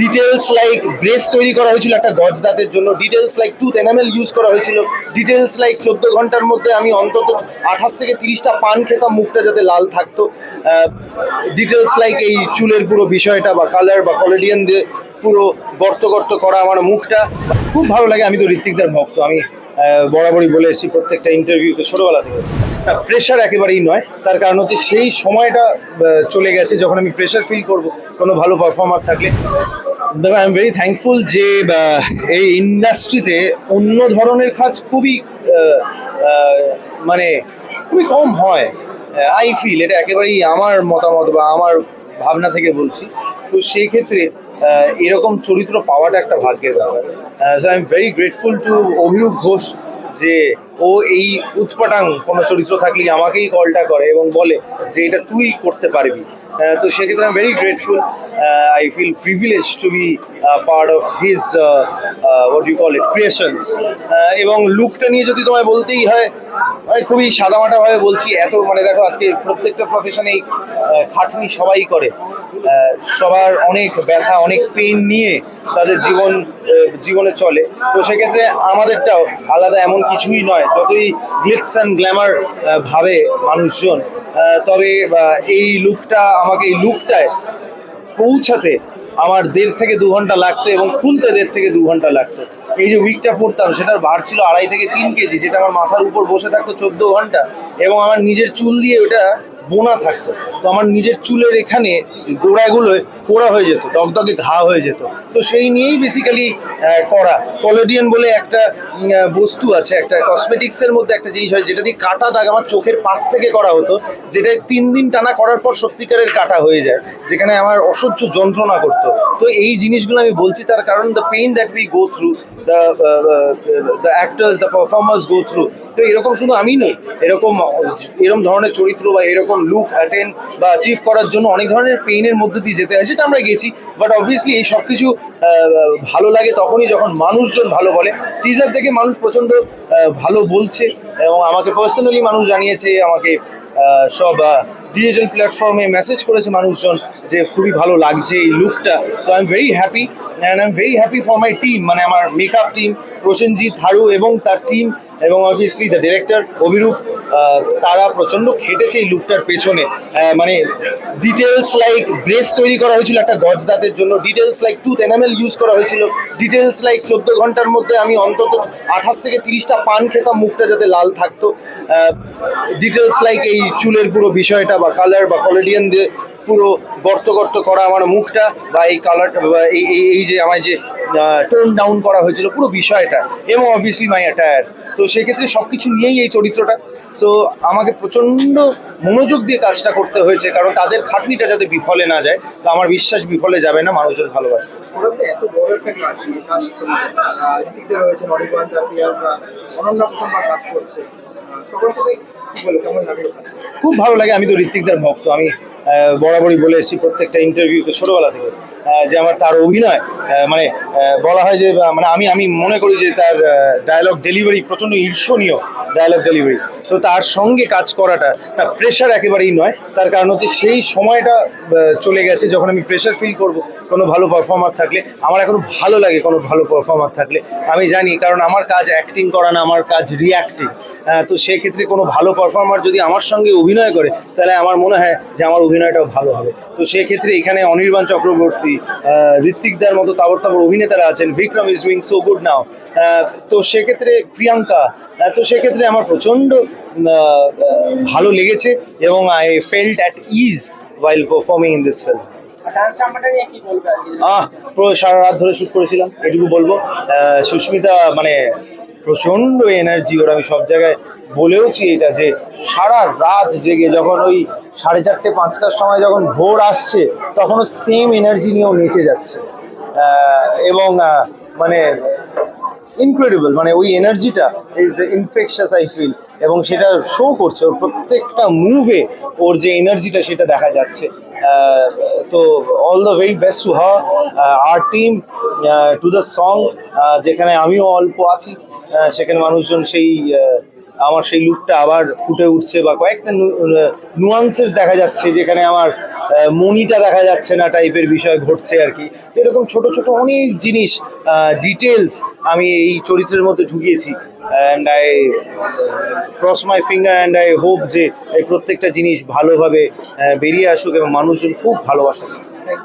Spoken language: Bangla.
ডিটেলস লাইক ব্রেস তৈরি করা হয়েছিল একটা গজ দাঁতের জন্য details like tooth enamel use করা হয়েছিল ডিটেলস লাইক চোদ্দ ঘণ্টার মধ্যে আমি অন্তত আঠাশ থেকে তিরিশটা পান খেতাম, মুখটা যাতে লাল থাকতো। ডিটেলস লাইক এই চুলের পুরো বিষয়টা বা কালার বা কলেডিয়ান দিয়ে পুরো গর্ত গর্ত করা আমার মুখটা। খুব ভালো লাগে, আমি তো ঋত্বিকদার ভক্ত, আমি বরাবরই বলে এসেছি প্রত্যেকটা ইন্টারভিউতে ছোটোবেলা থেকে। প্রেশার একেবারেই নয়, তার কারণ হচ্ছে সেই সময়টা চলে গেছে, যখন আমি প্রেশার ফিল করব, কোনো ভালো পারফর্মার থাকলে। দেখো আই এম ভেরি থ্যাঙ্কফুল যে এই ইন্ডাস্ট্রিতে অন্য ধরনের কাজ খুবই মানে খুবই কম হয়। আই ফিল এটা একেবারেই আমার মতামত বা আমার ভাবনা থেকে বলছি। তো সেই ক্ষেত্রে এরকম চরিত্র পাওয়াটা একটা ভাগ্যের ব্যাপার। I am very grateful to Abhirup Ghosh যে ও এই উৎপাটাং কোনো চরিত্র থাকলেই আমাকেই কলটা করে এবং বলে যে এটা তুই করতে পারবি। তো সেক্ষেত্রে আমি very grateful I feel privilege to be part of his what you call it creations এবং লুকটা নিয়ে যদি তোমায় বলতেই হয় আমি খুবই সাদামাটাভাবে বলছি, এত মানে দেখো আজকে প্রত্যেকটা প্রফেশনেই খাটনি সবাই করে। সবার অনেক ব্যথা, অনেক পেইন নিয়ে তাদের জীবন জীবনে চলে। তো সেক্ষেত্রে আমাদেরটাও আলাদা এমন কিছুই নয়, যতই গ্লিটস অ্যান্ড গ্ল্যামার ভাবে মানুষজন তবে এই লুকটা আমাকে এই লুকটায় পৌঁছাতে আমার দেড় থেকে দু ঘণ্টা লাগতো এবং খুলতে দেড় থেকে দু ঘণ্টা লাগতো। এই যে উইকটা পড়তাম, সেটার ভার ছিল আড়াই থেকে তিন কেজি, যেটা আমার মাথার উপর বসে থাকতো চোদ্দ ঘণ্টা এবং আমার নিজের চুল দিয়ে ওটা বোনা থাকতো। তো আমার নিজের চুলের এখানে গোড়াগুলোয় পোড়া হয়ে যেত দগদগে ঘা হয়ে যেত। তো সেই নিয়েই বেসিক্যালি করা। কলোডিয়ান বলে একটা বস্তু আছে, একটা কসমেটিক্সের মধ্যে একটা জিনিস হয়, যেটা দিয়ে কাটা দাগ আমার চোখের পাশ থেকে করা হতো যেটা তিন দিন টানা করার পর সত্যিকারের কাটা হয়ে যায়, যেখানে আমার অসহ্য যন্ত্রণা করতো। তো এই জিনিসগুলো আমি বলছি তার কারণ the pain that we go through the the actors the performers go through তো এরকম শুধু আমি নই, এরকম এরকম ধরনের চরিত্র বা এরকম লুক অ্যাটেন্ড বা অ্যাচিভ করার জন্য অনেক ধরনের পেইনের মধ্যে দিয়ে যেতে হয় সেটা আমরা গেছি বাট অবভিয়াসলি এই সব কিছু ভালো লাগে তখনই যখন মানুষজন ভালো বলে। টিজার দেখে মানুষ প্রচণ্ড ভালো বলছে এবং আমাকে পার্সোনালি মানুষ জানিয়েছে, আমাকে সব ডিজিটাল প্ল্যাটফর্মে মেসেজ করেছে মানুষজন যে খুবই ভালো লাগছে এই লুকটা তো I am very happy and I am very happy for my team মানে আমার মেকআপ টিম প্রসেনজিৎ হারু এবং তার টিম এবং অবভিয়াসলি দ্য ডিরেক্টর অভিরূপ তারা প্রচণ্ড খেটেছে এই লুকটার পেছনে। মানে ডিটেলস লাইক ব্রেস তৈরি করা হয়েছিল একটা গজ দাঁতের জন্য details like tooth enamel use করা হয়েছিল ডিটেলস লাইক চোদ্দ ঘণ্টার মধ্যে আমি অন্তত আঠাশ থেকে তিরিশটা পান খেতাম, মুখটা যাতে লাল থাকতো। ডিটেলস লাইক এই চুলের পুরো বিষয়টা বা কালার বা কলেডিয়ান দিয়ে পুরো গর্ত গর্ত করা আমার মুখটা বা এই কালারটা এই এই- যে আমার যে টোন ডাউন করা হয়েছিল পুরো বিষয়টা এবং অবভিয়াসলি মাই অ্যাটায়ার তো সেক্ষেত্রে সব কিছু নিয়েই এই চরিত্রটা। সো আমাকে প্রচণ্ড মনোযোগ দিয়ে কাজটা করতে হয়েছে কারণ তাদের খাটনিটা যাতে বিফলে না যায় তো আমার বিশ্বাস বিফলে যাবে না মানুষজন ভালোবাসবে। কাজ করে? খুব ভালো লাগে আমি তো ঋত্বিকদার ভক্ত আমি বরাবরই বলে এসেছি প্রত্যেকটা ইন্টারভিউতে ছোটবেলা থেকে। যে আমার তার অভিনয় মানে বলা হয় যে মানে আমি আমি মনে করি যে তার ডায়লগ ডেলিভারি প্রচণ্ড ঈর্ষণীয় ডায়লগ ডেলিভারি তো তার সঙ্গে কাজ করাটা প্রেশার একেবারেই নয়। তার কারণ হচ্ছে সেই সময়টা চলে গেছে যখন আমি প্রেশার ফিল করব, কোনো ভালো পারফর্মার থাকলে। আমার এখন ভালো লাগে কোনো ভালো পারফর্মার থাকলে, আমি জানি, কারণ আমার কাজ অ্যাক্টিং করা না, আমার কাজ রিয়াক্টিং তো সেক্ষেত্রে কোনো ভালো পারফর্মার যদি আমার সঙ্গে অভিনয় করে, তাহলে আমার মনে হয় যে আমার অভিনয়টাও ভালো হবে। তো সেক্ষেত্রে এখানে অনির্বাণ চক্রবর্তী আহ, ঋত্বিকদার মতো তাবর তাবর অভিনেতারা আছেন। Vikram is doing so good now তো সেক্ষেত্রে প্রিয়াঙ্কা তো সেক্ষেত্রে আমার প্রচণ্ড ভালো লেগেছে এবং I felt at ease while performing in this film? Ah সারা রাত ধরে শ্যুট করেছিলাম এটুকু বলব। সুস্মিতা মানে প্রচণ্ড এনার্জি ওর, আমি সব জায়গায় বলেওছি এটা যে সারা রাত জেগে যখন ওই সাড়ে চারটে, পাঁচটার সময় যখন ভোর আসছে তখনও সেম এনার্জি নিয়েও নেচে যাচ্ছে। এবং মানে ইনক্রেডিবল মানে ওই এনার্জিটা ইজ ইনফেকশাস আই ফিল এবং সেটা শো করছে ওর প্রত্যেকটা মুভে ওর যে এনার্জিটা সেটা দেখা যাচ্ছে। তো all the very best to her R team to the song যেখানে আমিও অল্প আছি সেখানে মানুষজন সেই আমার সেই লুকটা আবার ফুটে উঠছে বা কয়েকটা নুয়ান্সেস দেখা যাচ্ছে, যেখানে আমার মনিটা দেখা যাচ্ছে না টাইপের বিষয় ঘটছে আর কি। তো এরকম ছোট ছোট অনেক জিনিস ডিটেলস আমি এই চরিত্রের মধ্যে ঢুকিয়েছি। And I cross my finger and I hope যে এই প্রত্যেকটা জিনিস ভালোভাবে বেরিয়ে আসুক এবং মানুষজন খুব ভালোবাসে